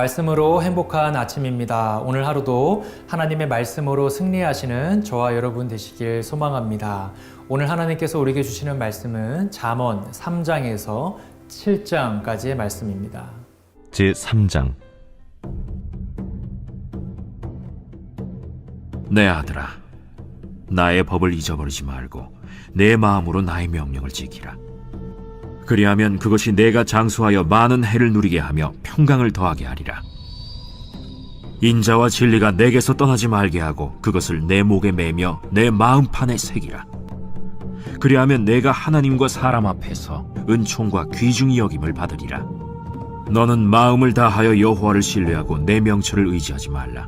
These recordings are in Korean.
말씀으로 행복한 아침입니다. 오늘 하루도 하나님의 말씀으로 승리하시는 저와 여러분 되시길 소망합니다. 오늘 하나님께서 우리에게 주시는 말씀은 잠언 3장에서 7장까지의 말씀입니다. 제 3장 내 아들아, 나의 법을 잊어버리지 말고 내 마음으로 나의 명령을 지키라. 그리하면 그것이 내가 장수하여 많은 해를 누리게 하며 평강을 더하게 하리라. 인자와 진리가 내게서 떠나지 말게 하고 그것을 내 목에 매며 내 마음판에 새기라. 그리하면 내가 하나님과 사람 앞에서 은총과 귀중히 여김을 받으리라. 너는 마음을 다하여 여호와를 신뢰하고 내 명철을 의지하지 말라.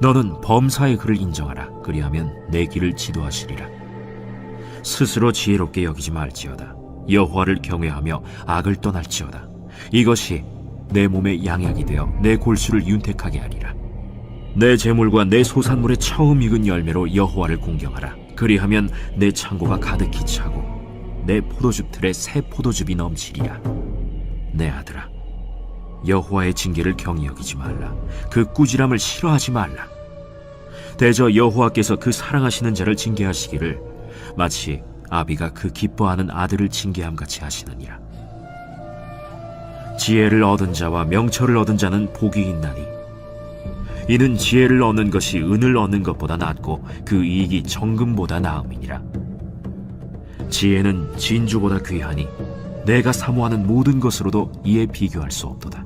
너는 범사의 그를 인정하라. 그리하면 내 길을 지도하시리라. 스스로 지혜롭게 여기지 말지어다. 여호와를 경외하며 악을 떠날지어다. 이것이 내 몸의 양약이 되어 내 골수를 윤택하게 하리라. 내 재물과 내 소산물의 처음 익은 열매로 여호와를 공경하라. 그리하면 내 창고가 가득히 차고 내 포도즙 틀에 새 포도즙이 넘치리라. 내 아들아, 여호와의 징계를 경히 여기지 말라. 그 꾸지람을 싫어하지 말라. 대저 여호와께서 그 사랑하시는 자를 징계하시기를 마치 아비가 그 기뻐하는 아들을 징계함 같이 하시느니라. 지혜를 얻은 자와 명철을 얻은 자는 복이 있나니 이는 지혜를 얻는 것이 은을 얻는 것보다 낫고 그 이익이 정금보다 나음이니라. 지혜는 진주보다 귀하니 내가 사모하는 모든 것으로도 이에 비교할 수 없도다.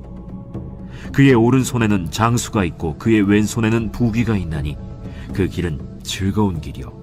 그의 오른손에는 장수가 있고 그의 왼손에는 부귀가 있나니 그 길은 즐거운 길이요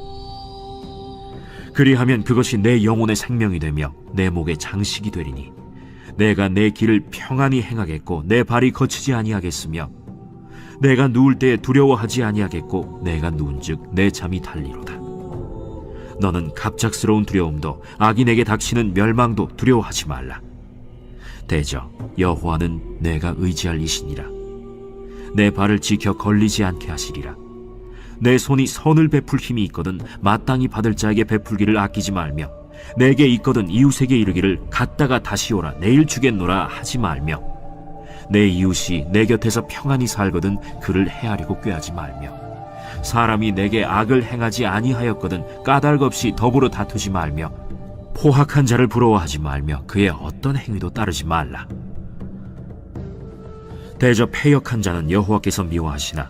그리하면 그것이 내 영혼의 생명이 되며 내 목의 장식이 되리니 내가 내 길을 평안히 행하겠고 내 발이 거치지 아니하겠으며 내가 누울 때에 두려워하지 아니하겠고 내가 누운즉 내 잠이 달리로다. 너는 갑작스러운 두려움도 악인에게 닥치는 멸망도 두려워하지 말라. 대저 여호와는 내가 의지할 이시니라. 내 발을 지켜 걸리지 않게 하시리라. 내 손이 선을 베풀 힘이 있거든 마땅히 받을 자에게 베풀기를 아끼지 말며 내게 있거든 이웃에게 이르기를 갔다가 다시 오라 내일 주겠노라 하지 말며 내 이웃이 내 곁에서 평안히 살거든 그를 헤아리고 꾀하지 말며 사람이 내게 악을 행하지 아니하였거든 까닭 없이 더불어 다투지 말며 포악한 자를 부러워하지 말며 그의 어떤 행위도 따르지 말라. 대저 패역한 자는 여호와께서 미워하시나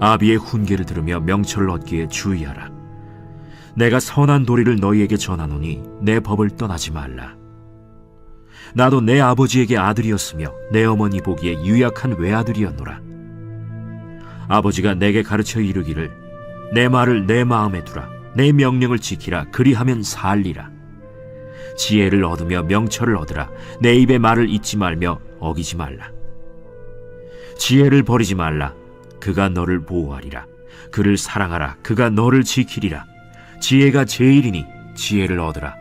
아비의 훈계를 들으며 명철을 얻기에 주의하라. 내가 선한 도리를 너희에게 전하노니 내 법을 떠나지 말라. 나도 내 아버지에게 아들이었으며 내 어머니 보기에 유약한 외아들이었노라. 아버지가 내게 가르쳐 이르기를 내 말을 내 마음에 두라. 내 명령을 지키라. 그리하면 살리라. 지혜를 얻으며 명철을 얻으라. 내 입의 말을 잊지 말며 어기지 말라. 지혜를 버리지 말라. 그가 너를 보호하리라. 그를 사랑하라. 그가 너를 지키리라. 지혜가 제일이니 지혜를 얻으라.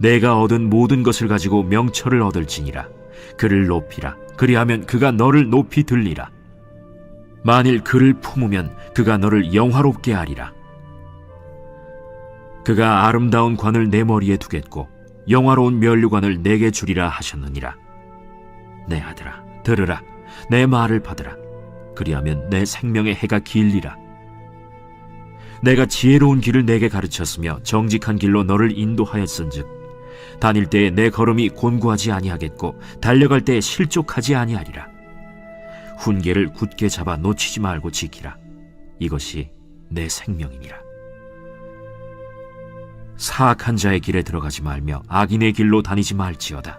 내가 얻은 모든 것을 가지고 명철을 얻을지니라. 그를 높이라. 그리하면 그가 너를 높이 들리라. 만일 그를 품으면 그가 너를 영화롭게 하리라. 그가 아름다운 관을 내 머리에 두겠고 영화로운 면류관을 내게 주리라 하셨느니라. 내 아들아, 들으라. 내 말을 받으라. 그리하면 내 생명의 해가 길리라. 내가 지혜로운 길을 내게 가르쳤으며 정직한 길로 너를 인도하였은즉 다닐 때에 내 걸음이 곤고하지 아니하겠고 달려갈 때에 실족하지 아니하리라. 훈계를 굳게 잡아 놓치지 말고 지키라. 이것이 내 생명이니라. 사악한 자의 길에 들어가지 말며 악인의 길로 다니지 말지어다.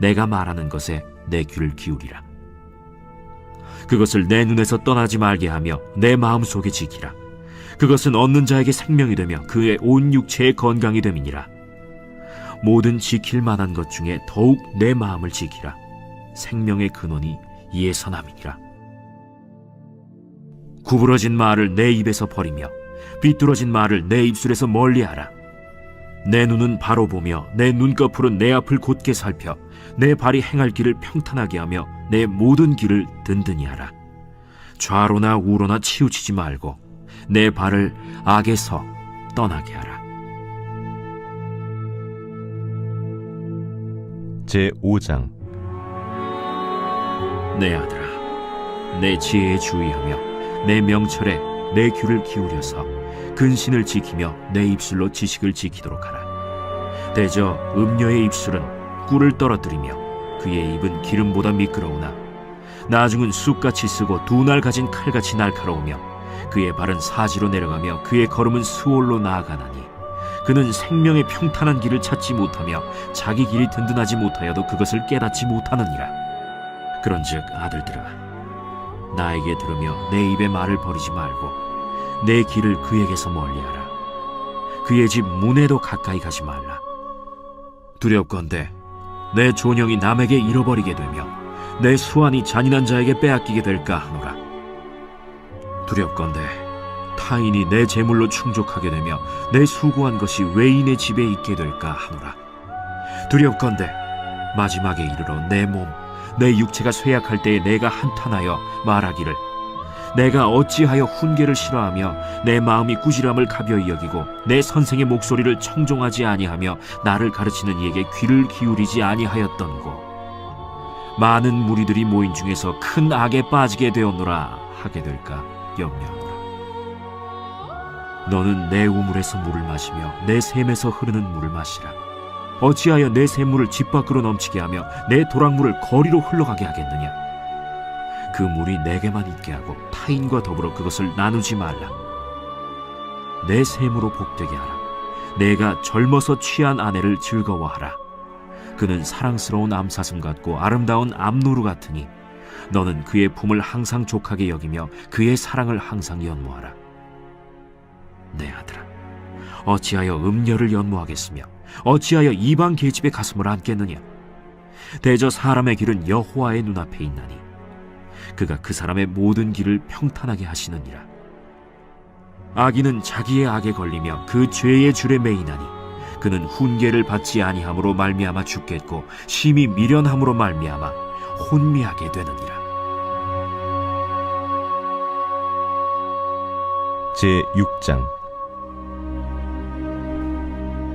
내가 말하는 것에 내 귀를 기울이라. 그것을 내 눈에서 떠나지 말게 하며 내 마음 속에 지키라. 그것은 얻는 자에게 생명이 되며 그의 온 육체의 건강이 됨이니라. 모든 지킬 만한 것 중에 더욱 내 마음을 지키라. 생명의 근원이 남이니라. 구부러진 말을 내 입에서 버리며 비뚤어진 말을 내 입술에서 멀리하라. 내 눈은 바로 보며 내 눈꺼풀은 내 앞을 곧게 살펴 내 발이 행할 길을 평탄하게 하며 내 모든 길을 든든히 하라. 좌로나 우로나 치우치지 말고 내 발을 악에서 떠나게 하라. 제 5장 내 아들아, 내 지혜에 주의하며 내 명철에 내 귀를 기울여서 근신을 지키며 내 입술로 지식을 지키도록 하라. 대저 음녀의 입술은 꿀을 떨어뜨리며 그의 입은 기름보다 미끄러우나 나중은 쑥같이 쓰고 두 날 가진 칼같이 날카로우며 그의 발은 사지로 내려가며 그의 걸음은 수월로 나아가나니 그는 생명의 평탄한 길을 찾지 못하며 자기 길이 든든하지 못하여도 그것을 깨닫지 못하느니라. 그런즉 아들들아 나에게 들으며 내 입의 말을 버리지 말고 내 길을 그에게서 멀리하라. 그의 집 문에도 가까이 가지 말라. 두렵건대 내 존영이 남에게 잃어버리게 되며 내 수완이 잔인한 자에게 빼앗기게 될까 하노라. 두렵건대 타인이 내 재물로 충족하게 되며 내 수고한 것이 외인의 집에 있게 될까 하노라. 두렵건대 마지막에 이르러 내 몸, 내 육체가 쇠약할 때에 내가 한탄하여 말하기를. 내가 어찌하여 훈계를 싫어하며 내 마음이 꾸지람을 가벼이 여기고 내 선생의 목소리를 청종하지 아니하며 나를 가르치는 이에게 귀를 기울이지 아니하였던고. 많은 무리들이 모인 중에서 큰 악에 빠지게 되었노라 하게 될까 염려하노라. 너는 내 우물에서 물을 마시며 내 샘에서 흐르는 물을 마시라 어찌하여 내 샘물을 집 밖으로 넘치게 하며 내 도랑물을 거리로 흘러가게 하겠느냐? 그 물이 내게만 있게 하고 타인과 더불어 그것을 나누지 말라. 내 샘으로 복되게 하라. 내가 젊어서 취한 아내를 즐거워하라. 그는 사랑스러운 암사슴 같고 아름다운 암노루 같으니 너는 그의 품을 항상 족하게 여기며 그의 사랑을 항상 연모하라. 내 아들아, 어찌하여 음녀를 연모하겠으며 어찌하여 이방 계집의 가슴을 안겠느냐? 대저 사람의 길은 여호와의 눈앞에 있나니 그가 그 사람의 모든 길을 평탄하게 하시느니라. 악인은 자기의 악에 걸리며 그 죄의 줄에 매이나니 그는 훈계를 받지 아니함으로 말미암아 죽겠고 심히 미련함으로 말미암아 혼미하게 되느니라. 제 6장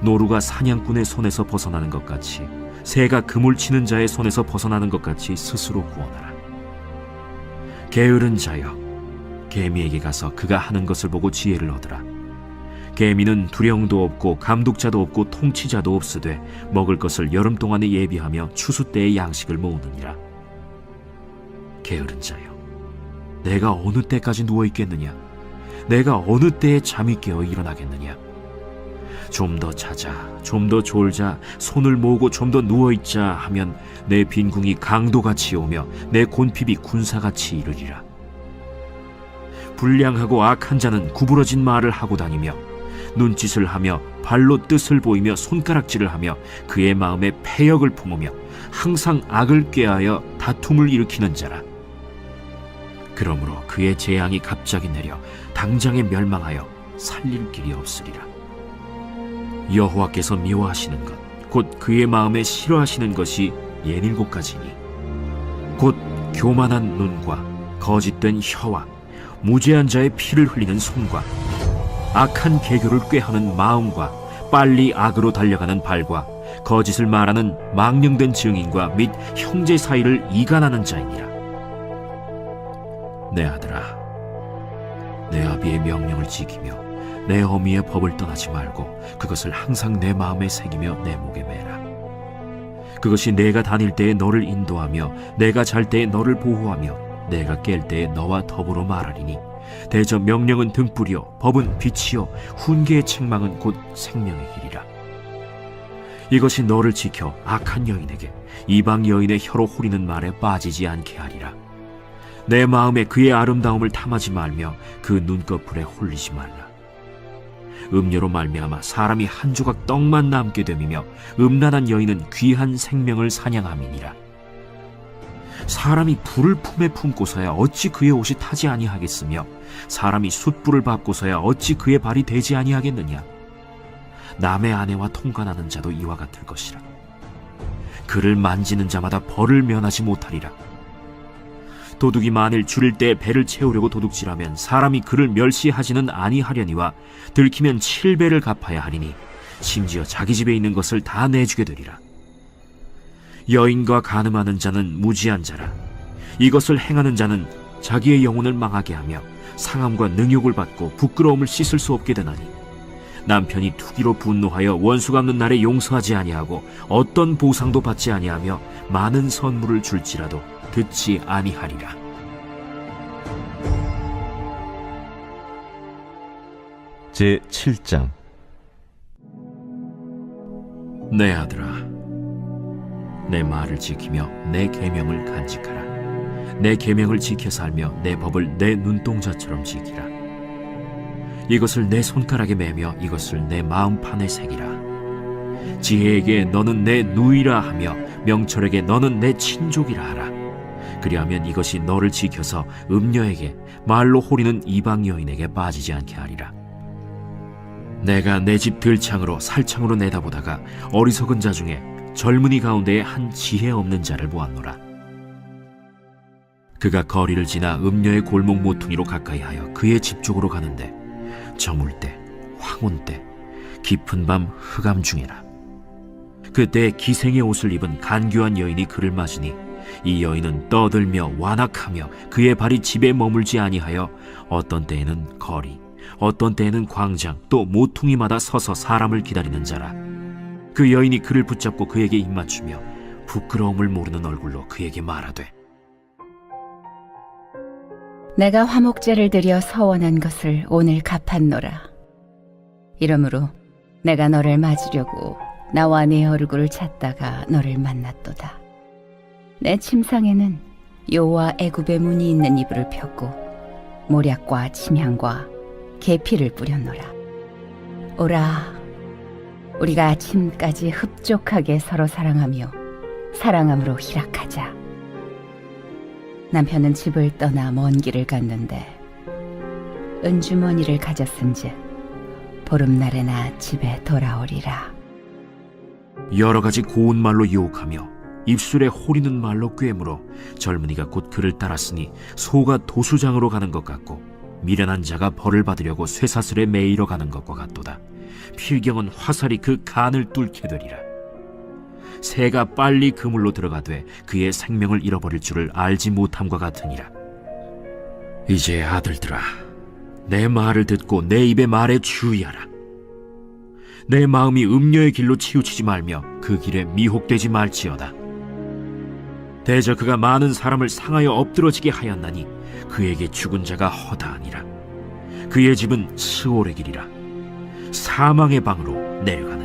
노루가 사냥꾼의 손에서 벗어나는 것 같이 새가 그물 치는 자의 손에서 벗어나는 것 같이 스스로 구원하라. 게으른 자여, 개미에게 가서 그가 하는 것을 보고 지혜를 얻으라. 개미는 두령도 없고 감독자도 없고 통치자도 없으되 먹을 것을 여름 동안에 예비하며 추수 때의 양식을 모으느니라. 게으른 자여, 내가 어느 때까지 누워 있겠느냐? 내가 어느 때에 잠이 깨어 일어나겠느냐? 좀 더 자자, 좀 더 졸자, 손을 모으고 좀 더 누워 있자 하면 내 빈궁이 강도같이 오며 내 곤핍이 군사같이 이르리라. 불량하고 악한 자는 구부러진 말을 하고 다니며 눈짓을 하며 발로 뜻을 보이며 손가락질을 하며 그의 마음에 패역을 품으며 항상 악을 꾀하여 다툼을 일으키는 자라. 그러므로 그의 재앙이 갑자기 내려 당장에 멸망하여 살릴 길이 없으리라. 여호와께서 미워하시는 것, 곧 그의 마음에 싫어하시는 것이 예닐곱 가지니, 곧 교만한 눈과 거짓된 혀와 무죄한 자의 피를 흘리는 손과 악한 계교를 꾀하는 마음과 빨리 악으로 달려가는 발과 거짓을 말하는 망령된 증인과 및 형제 사이를 이간하는 자이니라. 내 아들아, 내 아비의 명령을 지키며 내 어미의 법을 떠나지 말고 그것을 항상 내 마음에 새기며 내 목에 매라. 그것이 내가 다닐 때에 너를 인도하며 내가 잘 때에 너를 보호하며 내가 깰 때에 너와 더불어 말하리니 대저 명령은 등불이요 법은 빛이요 훈계의 책망은 곧 생명의 길이라. 이것이 너를 지켜 악한 여인에게 이방 여인의 혀로 후리는 말에 빠지지 않게 하리라. 내 마음에 그의 아름다움을 탐하지 말며 그 눈꺼풀에 홀리지 말라. 음료로 말미암아 사람이 한 조각 떡만 남게 됨이며 음란한 여인은 귀한 생명을 사냥함이니라. 사람이 불을 품에 품고서야 어찌 그의 옷이 타지 아니하겠으며 사람이 숯불을 밟고서야 어찌 그의 발이 되지 아니하겠느냐. 남의 아내와 통관하는 자도 이와 같을 것이라. 그를 만지는 자마다 벌을 면하지 못하리라. 도둑이 만일 줄일 때 배를 채우려고 도둑질하면 사람이 그를 멸시하지는 아니하려니와 들키면 칠배를 갚아야 하리니 심지어 자기 집에 있는 것을 다 내주게 되리라. 여인과 간음하는 자는 무지한 자라. 이것을 행하는 자는 자기의 영혼을 망하게 하며 상함과 능욕을 받고 부끄러움을 씻을 수 없게 되나니 남편이 투기로 분노하여 원수 갚는 날에 용서하지 아니하고 어떤 보상도 받지 아니하며 많은 선물을 줄지라도 듣지 아니하리라. 제 7장 내 아들아, 내 말을 지키며 내 계명을 간직하라. 내 계명을 지켜 살며 내 법을 내 눈동자처럼 지키라. 이것을 내 손가락에 매며 이것을 내 마음판에 새기라. 지혜에게 너는 내 누이라 하며 명철에게 너는 내 친족이라 하라. 그리하면 이것이 너를 지켜서 음녀에게 말로 호리는 이방 여인에게 빠지지 않게 하리라. 내가 내 집 들창으로 살창으로 내다보다가 어리석은 자 중에 젊은이 가운데에 한 지혜 없는 자를 보았노라. 그가 거리를 지나 음녀의 골목 모퉁이로 가까이하여 그의 집 쪽으로 가는데 저물 때, 황혼 때, 깊은 밤 흑암 중이라. 그때 기생의 옷을 입은 간교한 여인이 그를 맞으니 이 여인은 떠들며 완악하며 그의 발이 집에 머물지 아니하여 어떤 때에는 거리, 어떤 때에는 광장, 또 모퉁이마다 서서 사람을 기다리는 자라. 그 여인이 그를 붙잡고 그에게 입맞추며 부끄러움을 모르는 얼굴로 그에게 말하되 내가 화목제를 드려 서원한 것을 오늘 갚았노라. 이러므로 내가 너를 맞으려고 나와 네 얼굴을 찾다가 너를 만났도다. 내 침상에는 여호와 애굽의 문이 있는 이불을 폈고 모략과 침향과 계피를 뿌렸노라. 오라, 우리가 아침까지 흡족하게 서로 사랑하며 사랑함으로 희락하자. 남편은 집을 떠나 먼 길을 갔는데 은주머니를 가졌은즉 보름날에나 집에 돌아오리라. 여러 가지 고운 말로 유혹하며 입술에 호리는 말로 꿰물어 젊은이가 곧 그를 따랐으니 소가 도수장으로 가는 것 같고 미련한 자가 벌을 받으려고 쇠사슬에 매이러 가는 것과 같도다. 필경은 화살이 그 간을 뚫게 되리라. 새가 빨리 그물로 들어가되 그의 생명을 잃어버릴 줄을 알지 못함과 같으니라. 이제 아들들아, 내 말을 듣고 내 입의 말에 주의하라. 내 마음이 음녀의 길로 치우치지 말며 그 길에 미혹되지 말지어다. 대저 그가 많은 사람을 상하여 엎드러지게 하였나니 그에게 죽은 자가 허다하니라. 그의 집은 스올의 길이라. 사망의 방으로 내려가느니라.